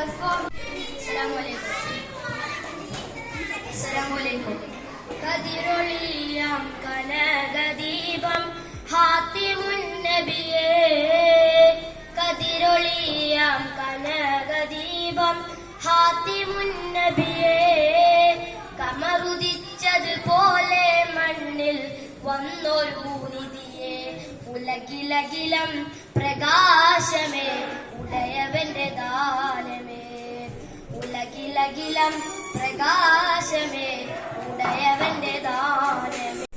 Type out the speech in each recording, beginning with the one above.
perform. Assalamualaikum. കതിരൊളിയാം കനകദീപം ഹാത്തിമുൻ നബിയേ കതിരൊളിയാം കനകദീപം ഹാത്തിമുൻ നബിയേ കമറുദിച്ചതുപോലെ മണ്ണിൽ വന്നൊരു നിധിയെ ഉലകിലകിലം പ്രകാശമേ ഉടയവന്റെ ദാനമേ. ഉലകിലകിലം പ്രകാശമേ ഉടയവന്റെ ദാനമേ.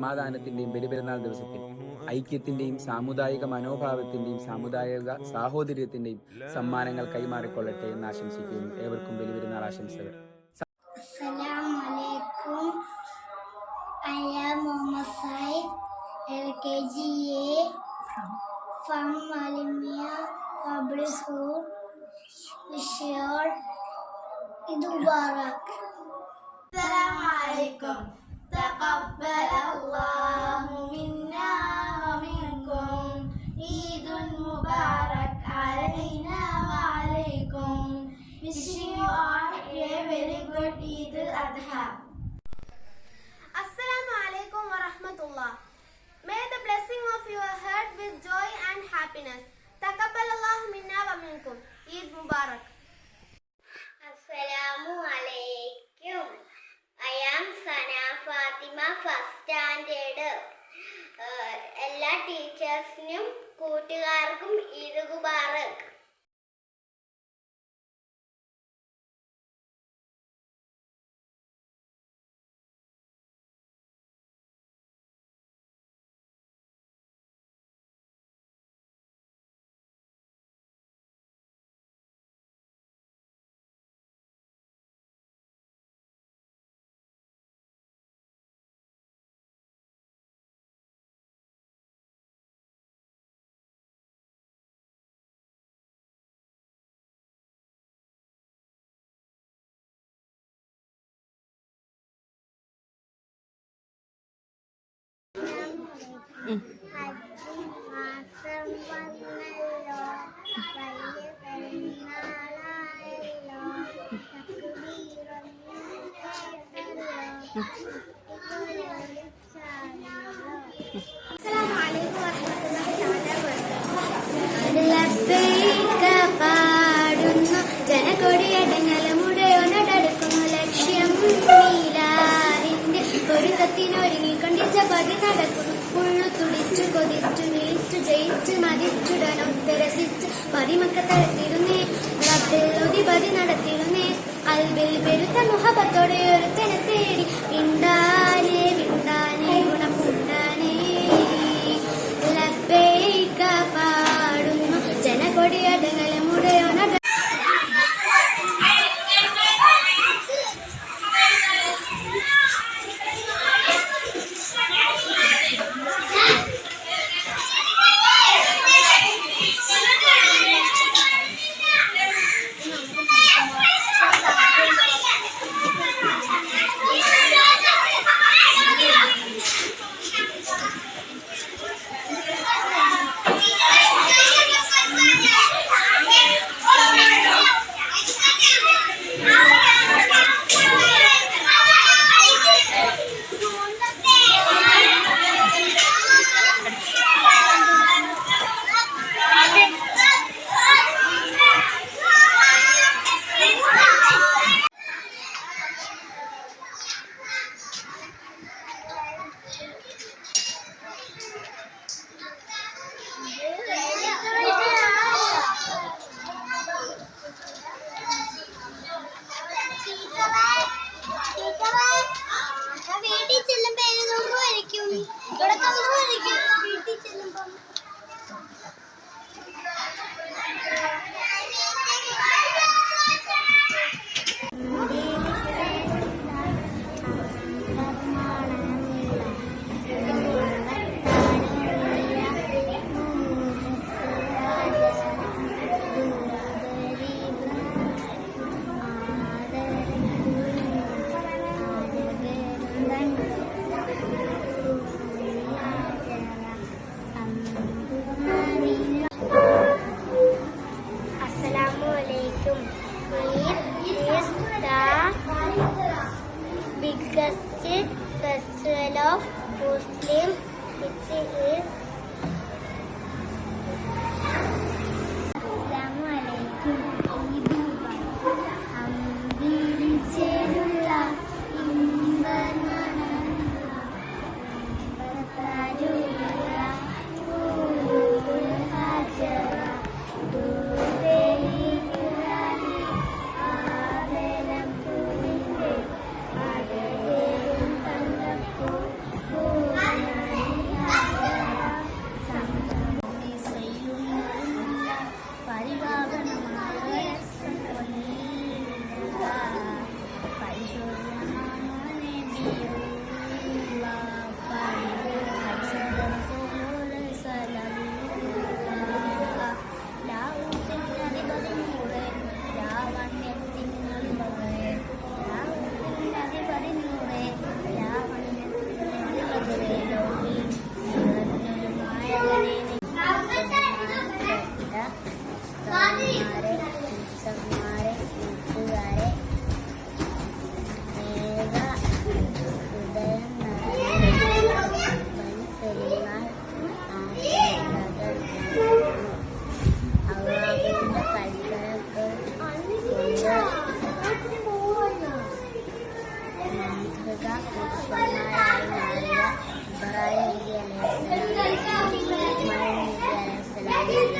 സമാധാനത്തിന്റെയും ബലിപെരുന്നാൾ ദിവസത്തിൽ ഐക്യത്തിന്റെയും സാമുദായിക മനോഭാവത്തിന്റെയും സാമുദായിക സാഹോദര്യത്തിന്റെയും സമ്മാനങ്ങൾ കൈമാറിക്കൊള്ളട്ടെ എന്ന് ആശംസിക്കുന്നു ഏവർക്കും ബലിപെരുന്നാൾ ആശംസകൾ Assalamualaikum. From Malimia Public School. Wish you all. تقبل الله منا ومنكم عيد مبارك علينا وعليكم Wishing you all a very good Eid al-Adha. Assalamu alaikum wa rahmatullah. May the blessing of your heart with joy and happiness. تقبل الله منا ومنكم. عيد مبارك. السلام عليكم. I am Sana Fathima first standard എല്ലാ ടീച്ചേഴ്സിനും കൂട്ടുകാർക്കും ഈദ് മുബാറക് ഹജ്ജ് മാസം വന്നല്ലോ വലിയ പെരുന്നാളായല്ലോ തക്ബീറൊന്നും കേട്ടല്ലോ ലബ്ബൈക പാടുന്നു ജനകൊടിയടങ്ങലമുടയോനടടുക്കുന്നു ലക്ഷ്യം നീലാറിന്റെ ഒരുക്കത്തിനൊരുങ്ങിക്കൊണ്ടിച്ച പതി നടക്കുന്നു ഉള്ളു തുടിച്ചു കൊതിച്ചു വിളിച്ചു ജയിച്ചു മതിച്ചുടനൊത്ത് തെരസിച്ച് പതിമക്ക തരത്തിരുന്നേ ഒതിപതി നടത്തിരുന്നേ അൽബിൽ പെരുത്ത മുഹബത്തോടെ ഒരുത്തനെ തേടി മിണ്ടാനേ 같은 Yeah.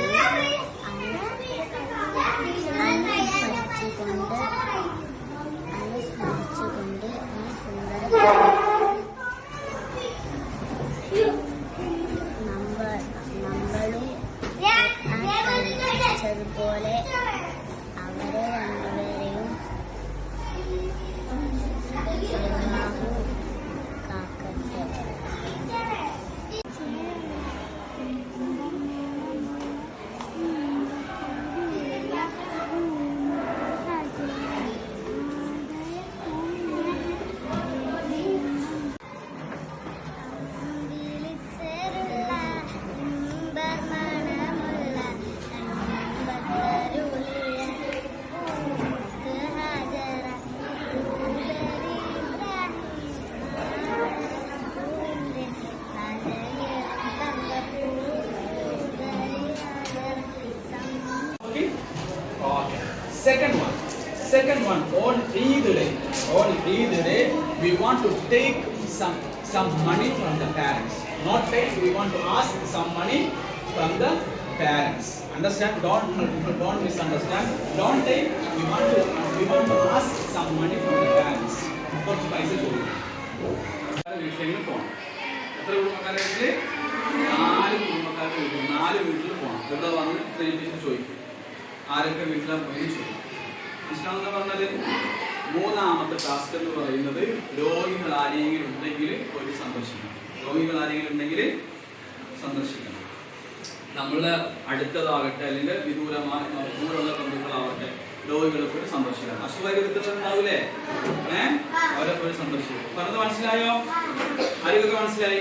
Second one. Second one. On Eid day. On Eid day, we want to take some some money from the parents. Not take. We want to ask some money from the parents. Understand? Don't don't misunderstand. Don't take. We want to we want to ask some money from the parents. കുറച്ച് പൈസ ചോദിക്കും വീട്ടിലേക്ക് പോകണം എത്ര കുടുംബക്കാരെ വീട്ടില് നാല് കുടുംബക്കാരുടെ വീട്ടിൽ നാല് വീട്ടിൽ പോകണം ഇവിടെ വന്ന് ട്രെയിനിൽ ചോദിക്കും ആരൊക്കെ വീട്ടിലാണ് പോയി ഇഷ്ടം എന്ന് പറഞ്ഞത് മൂന്നാമത്തെ ടാസ്ക് എന്ന് പറയുന്നത് രോഗികൾ ആരെങ്കിലും ഉണ്ടെങ്കിൽ ഒരു സന്ദർശിക്കണം. രോഗികൾ ആരെങ്കിലും ഉണ്ടെങ്കിൽ സന്ദർശിക്കണം. നമ്മളെ അടുത്തതാകട്ടെ അല്ലെങ്കിൽ വിദൂരമായ ദൂരമുള്ള ബന്ധുക്കളാവട്ടെ രോഗികളെ പോയി സന്ദർശിക്കണം. അസുഖരുത്തുണ്ടാവില്ലേ ഏ? അവരെ പോയി സന്ദർശിക്കും പറഞ്ഞത് മനസ്സിലായോ? ആരെയൊക്കെ മനസ്സിലായി?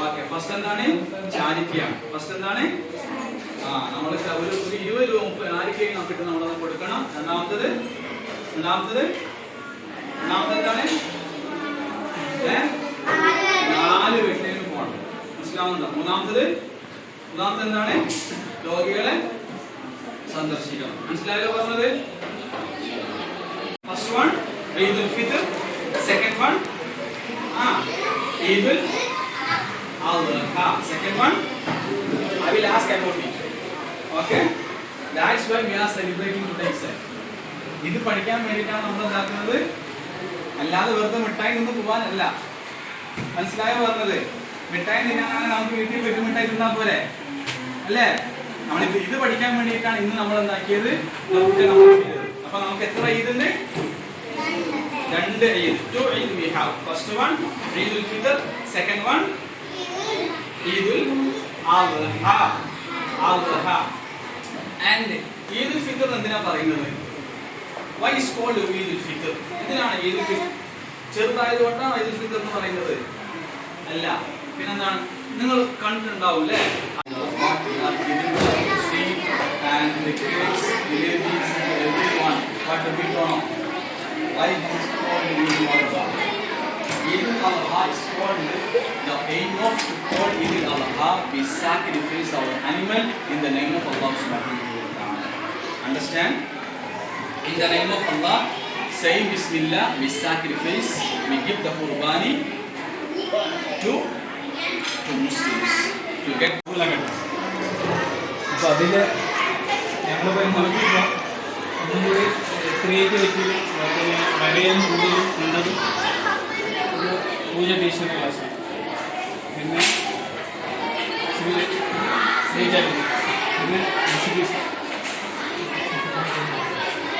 ഓക്കെ ഫസ്റ്റ് എന്താണ്? ചാരിറ്റിയാണ് ഫസ്റ്റ് എന്താണ്? ആ നമ്മൾ ഒരു ഒരു ഇരുപത് രൂപ മുപ്പത് ആർക്കെങ്കിലും നമുക്ക് നമ്മളത് കൊടുക്കണം. രണ്ടാമത്തത് രണ്ടാമത്തത് രണ്ടാമത്തെ എന്താണ് നാല് വീട്ടിലേക്ക് പോകണം. മനസ്സിലാവുന്നുണ്ടോ? മൂന്നാമത്തത് മൂന്നാമത്തെ എന്താണ്? രോഗികളെ സന്ദർശിക്കണം. മനസ്സിലായല്ലോ പറഞ്ഞത്? First one Eidul Fitr second one ആ Eidul Adha second one I will ask about it. Okay? That's why we are celebrating today itself. ഇത് പഠിക്കാൻ വേണ്ടിയിട്ടാണ് നമ്മൾ എന്താക്കുന്നത്? അല്ലാതെ വെറുതെ മിഠായി നിന്ന് പോകാനല്ല മനസ്സിലായോ പറഞ്ഞത്? മിഠായി നിന്നാണ് നമുക്ക് വീട്ടിൽ വെട്ടി മിഠായി തിന്നാ പോലെ അല്ലേ? നമ്മളിത് ഇത് പഠിക്കാൻ വേണ്ടിയിട്ടാണ് ഇന്ന് നമ്മൾ എന്താക്കിയത്? നമുക്ക് അപ്പൊ നമുക്ക് എത്ര ഈദുണ്ട്? രണ്ട് Eid. Two Eid we have first one Eidul Fitr second one Eidul Adha Adha and Eidul Fitr എന്തിനാ പറയുന്നത്? Why is called Eidul Fitr എന്തിനാണ് ഈദുൽ ഫിത്തർ ചെറുതായത് കൊണ്ടാണ് ഈദുൽ ഫിത്തർ എന്ന് പറയുന്നത്. അല്ല പിന്നെന്താണ്? നിങ്ങൾ കണ്ടിട്ടുണ്ടാവും അല്ലേ? And the kids, relatives, everyone, what do we know? Why this is called Eid al-Adha? Eid al-Adha is called the aim of to call Eid al-Adha we sacrifice our animal in the name of Allah subhanahu wa ta'ala. Understand? In the name of Allah, saying Bismillah, we sacrifice, we give the qurbani to to Muslims to get അപ്പോൾ അതിൽ ഞങ്ങളിപ്പോൾ നോക്കിയപ്പോൾ ഒന്നും കൂടി creativity വരയാൻ കൂടുതൽ ഉള്ളത് ഒരു പൂജ ടീച്ചറിൻ്റെ ക്ലാസ്സാണ് പിന്നെ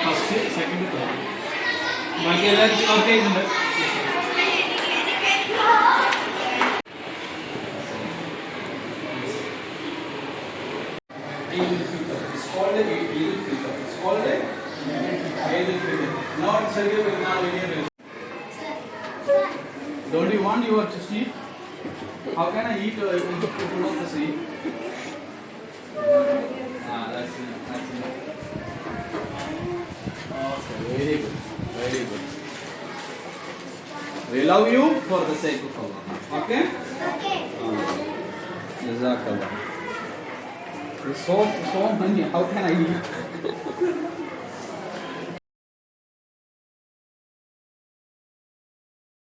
ఫస్ట్ సెకండ్ థర్డ్ మనకి ఎలా ఒకే ఉండదు Don't you want your to see? How can I eat uh, if you don't see? Ah, very good. Very good. We love you for the sake of Allah. Okay? Okay. Ah, Jazakallah. There's so so many. How can I eat?